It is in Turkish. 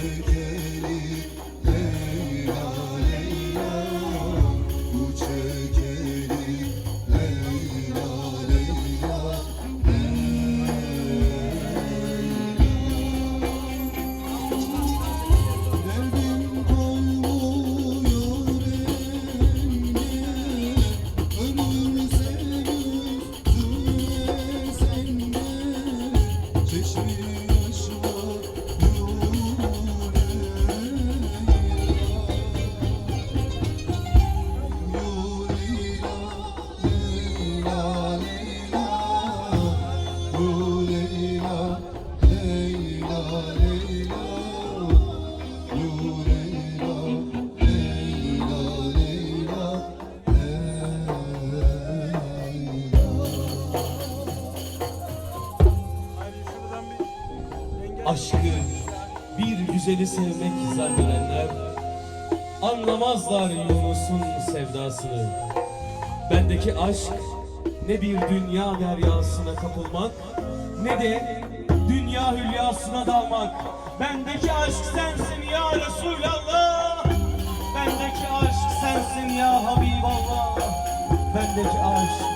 yeah, yeah. Aşkı bir güzeli sevmek zannedenler Anlamazlar Yunus'un sevdasını. Bendeki aşk ne bir dünya deryasına kapılmak Ne de dünya hülyasına dalmak. Bendeki aşk sensin ya Resulallah. Bendeki aşk sensin ya Habiballah. Bendeki aşk